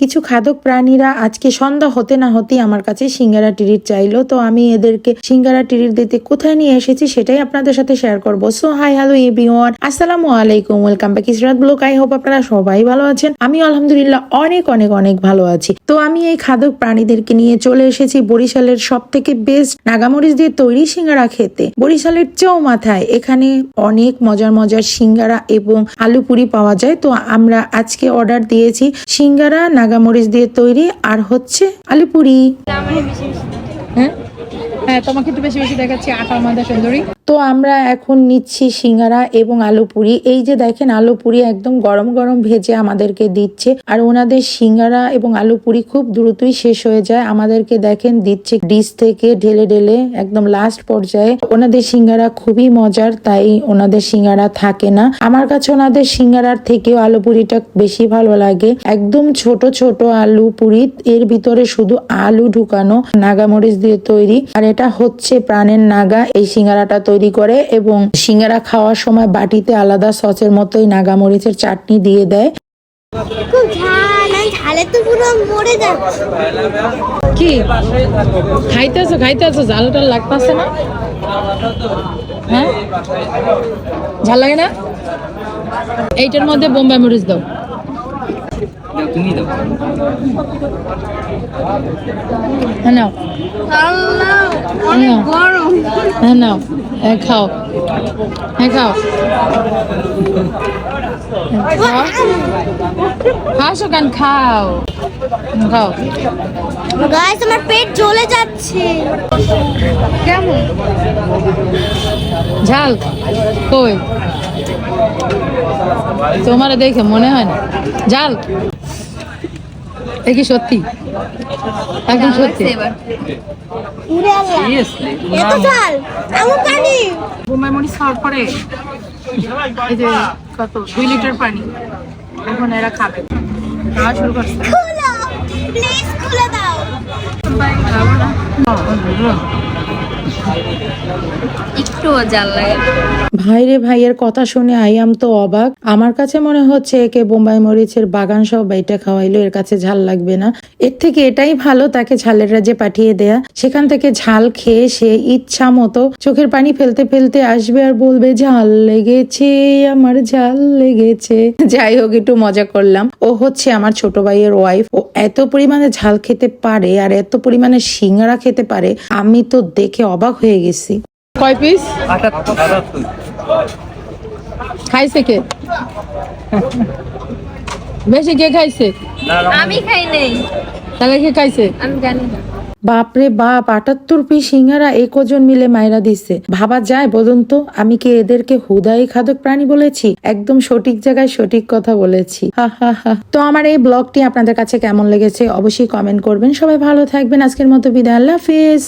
কিছু খাদক প্রাণীরা আজকে সন্ধ্যা হতে না হতেই আমার কাছে সিঙ্গারা টিরিট চাইলো। তো আমি এদেরকে সিঙ্গারা টিরিট দিতে কোথায় নিয়ে এসেছি সেটাই আপনাদের সাথে শেয়ার করব। সো হাই হ্যালো এভরিওয়ান আসসালামু আলাইকুম welcome back Israt vlog I hope আপনারা সবাই ভালো আছেন। আমি আলহামদুলিল্লাহ অনেক অনেক অনেক ভালো আছি। তো আমি এই খাদক প্রাণীদেরকে নিয়ে চলে এসেছি বরিশালের সব থেকে বেস্ট নাগামরিচ দিয়ে তৈরি সিঙ্গারা খেতে। বরিশালের চৌ মাথায় এখানে অনেক মজার মজার সিঙ্গারা এবং আলু পুরি পাওয়া যায়। তো আমরা আজকে অর্ডার দিয়েছি সিঙ্গারা নাগামরিচ দিয়ে তৈরি আর হচ্ছে আলুপুরি। হ্যাঁ? হ্যাঁ তোমাকে একটু বেশি বেশি দেখাচ্ছি ময়দা সুন্দরী। তো আমরা এখন নিচ্ছি সিঙ্গারা এবং আলু পুরি। এই যে দেখেন, আলু পুরি একদম গরম গরম ভেজে আমাদেরকে দিচ্ছে। আর ওনাদের সিঙ্গারা এবং আলু পুরি খুব দ্রুতই শেষ হয়ে যায়। আমাদেরকে দেখেন, দিচ্ছে ডিশ থেকে ঢেলে ঢেলে একদম লাস্ট পর্যায়ে। ওনাদের সিঙ্গারা খুবই মজার, তাই ওনাদের সিঙ্গারা থাকে না। আমার কাছে ওনাদের সিঙ্গারার থেকেও আলু পুরিটা বেশি ভালো লাগে। একদম ছোট ছোট আলু পুরি, এর ভিতরে শুধু আলু ঢুকানো নাগামরিচ দিয়ে তৈরি। আর এটা হচ্ছে প্রাণের নাগা। এই সিঙ্গারাটা তৈরি করে এবং সিঙ্গারা খাওয়ার সময় বাটিতে আলাদা সসের মতোই নাগা মরিচের চাটনি দিয়ে দেয়। খুব ঝাল ঝালে তো পুরো মরে যাচ্ছে। কি? খাইতেছো খাইতেছো ঝাল লাগতেছে না? হ্যাঁ? ঝাল লাগে না? এইটার মধ্যে বোম্বাই মরিচ দাও। তুমি দাও হ্যাঁ হ্যাঁ নাও হ্যাঁ খাও হ্যাঁ খাও। খাসো কেন খাও। খাও। গাইস আমার পেট জ্বলে যাচ্ছে। কেমন? ঝাল? কই? তোমার দেখে মনে হয় না। ঝাল? এ কি সত্যি? একদম সত্যি। উড়ে আল্লাহ। সিরিয়াসলি এত আমার পানি। এই যে কত? দুই লিটার পানি। এখন এরা খাবে। খাওয়া শুরু করছে। খুলো প্লিজ খুলে দাও। একটু জাল লাগে ভাইরে ভাইয়ের কথা শুনে আইয়াম তো অবাক। আমার কাছে মনে হচ্ছে একে বোম্বাই মরিচের বাগান সব বাইটা খাওয়াইলো, এর কাছে ঝাল লাগবে না। এর থেকে এটাই ভালো তাকে ঝালের রাজ্যে পাঠিয়ে দেয়া। সেখান থেকে ঝাল খেয়ে সে ইচ্ছা মতো চোখের পানি ফেলতে ফেলতে আসবে আর বলবে, ঝাল লেগেছে, আমার ঝাল লেগেছে। যাই হোক, একটু মজা করলাম। ও হচ্ছে আমার ছোট ভাইয়ের ওয়াইফ ও এত পরিমাণে ঝাল খেতে পারে আর এত পরিমাণে সিঙ্গারা খেতে পারে, আমি তো দেখে অবাক হয়ে গেছি। কয় পিস খাইছে কে? বেশি কে খাইছে? আমি খাই নেই। তাহলে কে খাইছে? আমি জানি না। বাপরে বাপ আটাত্তর পিস সিঙ্গারা এই কজন মিলে মায়েরা দিছে। ভাবা যায় বলুন তো আমি কি এদেরকে হুদাই খাদক প্রাণী বলেছি? একদম সঠিক জায়গায় সঠিক কথা বলেছি। হা হা হা। তো আমার এই ব্লগটি আপনাদের কাছে কেমন লেগেছে অবশ্যই কমেন্ট করবেন। সবাই ভালো থাকবেন। আজকের মতো বিদায়। আল্লাহ হাফিজ।